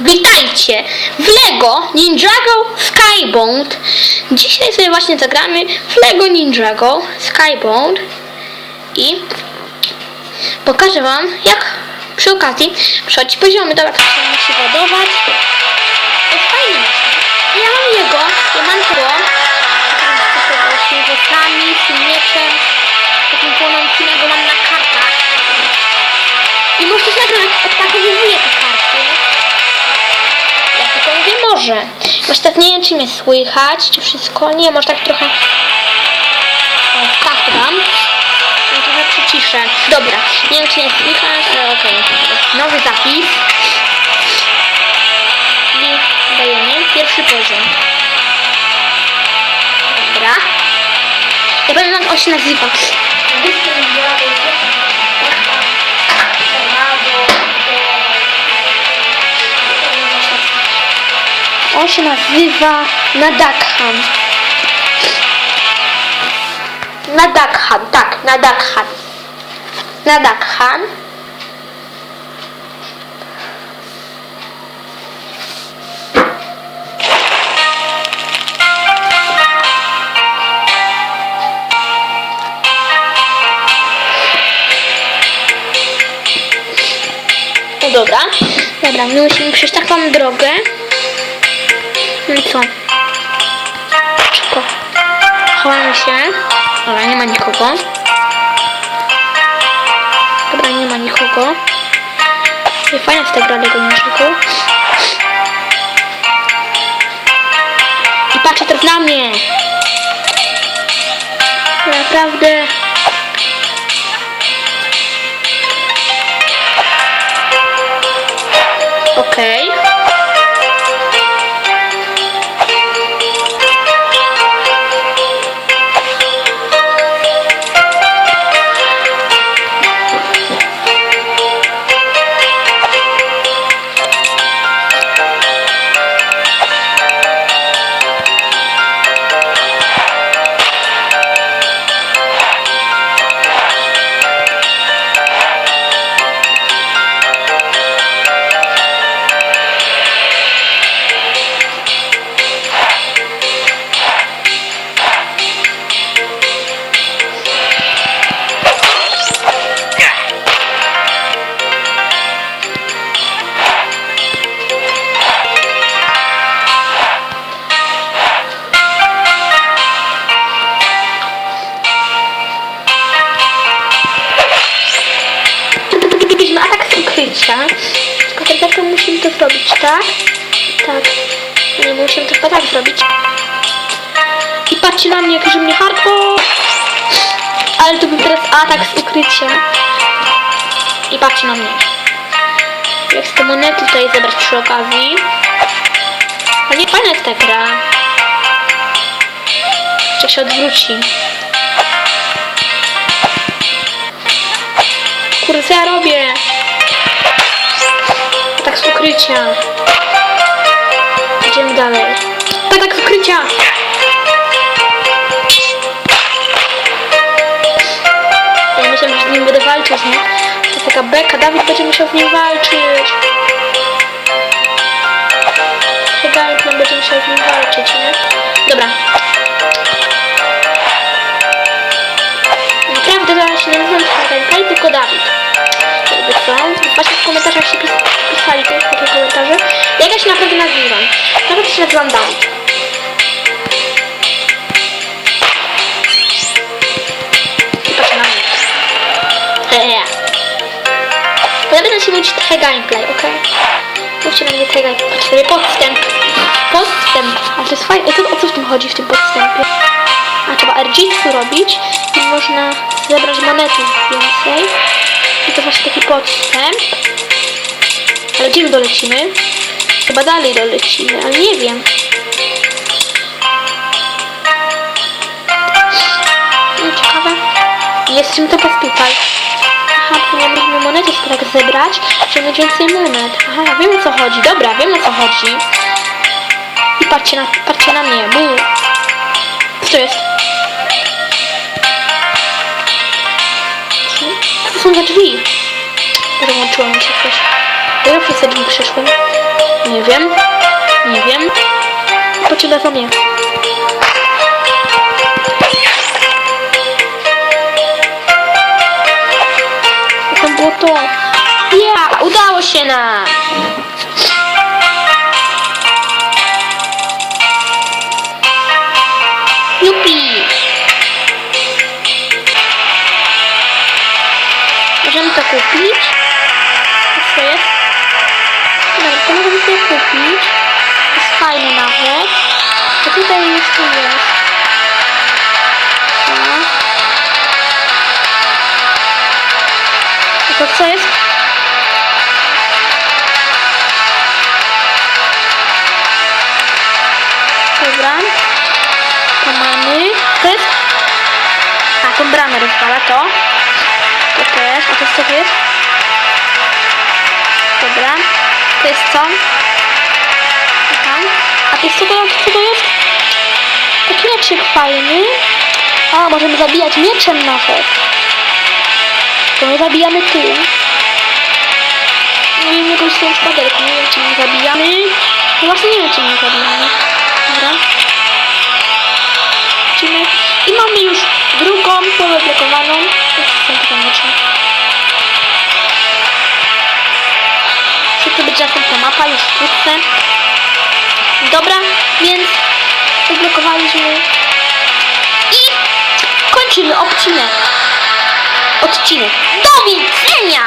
Witajcie w LEGO Ninjago Skybound. Dzisiaj sobie właśnie zagramy w LEGO Ninjago Skybound i pokażę wam jak przy okazji przechodzi poziomy. Dobra, to się musi ładować. To maszyn. Ja mam jego, ja mam to. Z włosami, z mieczem, takim płonącym, mam na kartach. I możecie nagrać, odpakowuję te karty. Może. Może tak nie wiem, czy mnie słychać, czy wszystko. Nie, może tak trochę... O, tak dam. Ja trochę przyciszę. Dobra, nie wiem, czy mnie słychać, ale okej. Nowy zapis. I dajemy pierwszy poziom. Dobra. Ja powiem jak on się nazywa. On się nazywa Nadakhan. Nadakhan, tak, Nadakhan. Nadakhan. No dobra. Dobra, my musimy przejść taką drogę. No i co? Szybko. Chowamy się. Dobra, nie ma nikogo. Dobra, nie ma nikogo. I fajna jest ta gra niczego. I patrzcie teraz na mnie. Naprawdę. Z ukrycia. Tylko to musimy to zrobić, tak? Tak. Nie musimy to tak zrobić. I patrzcie na mnie, jak mnie hardcore. Ale to był teraz atak z ukrycia. I patrzcie na mnie. Jak chcę monety tutaj zebrać przy okazji. A nie fajna jest ta gra. Jeszcze się odwróci. Kurde, co ja robię? Ukrycia. Idziemy dalej. Tak, tak ukrycia. Ja myślę, że z nim będę walczyć, nie? To jest taka beka. Dawid będzie musiał z nim walczyć. Chyba on będzie musiał z nim walczyć, nie? Dobra. Naprawdę zaraz się nazywam Hagenkai, tylko Dawid. Jakby co? Właśnie w komentarzach się pis pisali te, komentarze. Jak ja się naprawdę nazywam? Naprawdę się nazywam Dawid. Będę się mówić te gameplay, okej? Mówcie na mnie te gameplay. Podstęp. Podstęp. A to jest fajne. O o co w tym chodzi w tym podstępie? A trzeba RG robić i można zebrać monety więcej. I to właśnie taki podstęp. My dolecimy? Chyba dalej dolecimy, ale nie wiem. No, ciekawe. Jest czym to tutaj. Aha, możemy monety tak zebrać, mieć więcej monet. Aha, wiem o co chodzi. Dobra, wiem o co chodzi. I patrzcie na, patrzcie na mnie. Bu. Co to jest? Co to są za drzwi? Rozłączyło mi się coś. Ja jakie te drzwi przyszły? Nie wiem. Nie wiem. Za mnie. To było to. Ja, udało się nam. Jupi. Możemy to kupić. To sobie kupić. Jest fajne nawet. Co tutaj jeszcze jest? A. A to co jest? Dobra. To mamy. To jest. A, tą bramę rozwala to. To też. A to co to jest? To jest co? A to jest co to, co to jest? Taki mieczyk fajny. A, możemy zabijać mieczem nawet. To my zabijamy tym. Nie wiem, jakąś tą szpadelką. Nie wiem, czy my zabijamy. No właśnie nie wiem, czy my zabijamy. Dobra. I mamy już drugą, połowę blokowaną. To są będzie następna mapa już wkrótce? Dobra, więc odblokowaliśmy i kończymy odcinek. Odcinek. Do widzenia!